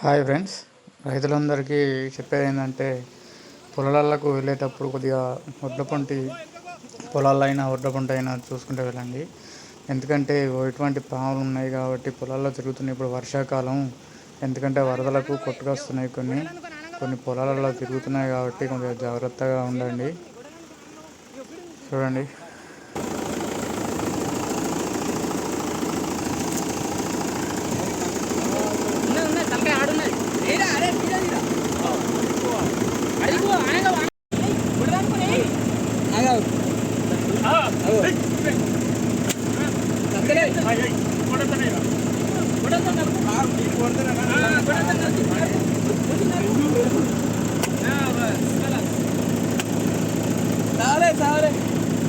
Hi friends. రైతులందరికీ చెప్పేది ఏంటంటే పొలాలకు వెళ్ళేటప్పుడు కొద్దిగా వడ్ల పంటి పొలాల్లో అయినా వడ్ల అయినా చూసుకుంటూ వెళ్ళండి. ఎందుకంటే ఎటువంటి పాములు ఉన్నాయి కాబట్టి పొలాల్లో తిరుగుతున్నాయి ఇప్పుడు వర్షాకాలం. ఎందుకంటే వరదలకు కొట్టుకొస్తున్నాయి కొన్ని. కొన్ని పొలాలలో తిరుగుతున్నాయి కాబట్టి కొంచెం జాగ్రత్తగా ఉండండి. చూడండి.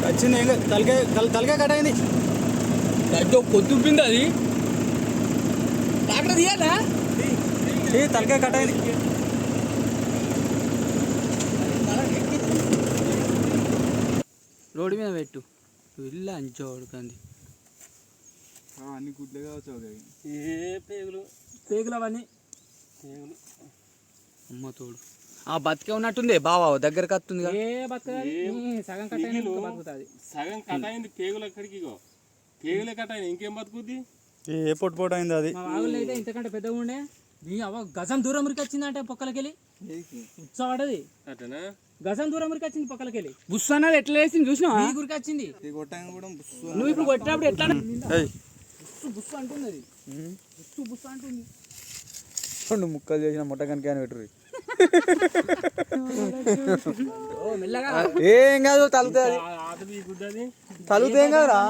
వచ్చింది ఏం కాదు. తలకాయ తలకాయ కట్ అయింది గడ్డో పొద్దుంపింది అది డాక్టర్ తీయాలా ఏ తలకాయ కట్ అయింది రోడ్డు మీద పెట్టు వెళ్ళి అంచో ఉడుకుంది అన్ని గుడ్లే కావచ్చు ఏ పేగులు? పేగులు అవన్నీ. పేగులు. అమ్మ తోడు. ఆ బతికే ఉన్నట్టుంది బావా దగ్గరకు వస్తుంది ఏ బతకదు సగం కట్ బతుకుతుంది. సగం కట్ అయింది పేగులు ఎక్కడికి ఇగో? పేగులే కట్ అయింది ఇంకేం బతుకుద్ది? ఏ పొట్టు పొట్టు అయింది అది. మా వాగులు అయితే ఇంతకంటే పెద్దగా ఉండే. నీ అవ్వ గజం దూరం మురికి వచ్చిందంటే పొక్కలకెళ్ళి ఉత్సవాడది గజం దూరం మురికి వచ్చింది పొక్కలకెళ్ళి బుస్ అన్నది ఎట్లా వేసింది చూసినా నీ గురికి వచ్చింది బుస్సు నువ్వు ఇప్పుడు కొట్టినప్పుడు ఎట్లా బుస్సు బుస్సు అంటున్నది బుస్సు బుస్సు అంటుంది రెండు ముక్కలు చేసిన ముట్టకనికి అని పెట్టుర్రి ఓ మెల్లగా ఏం కాదు గుడ్డది తలుగుతే కాదురా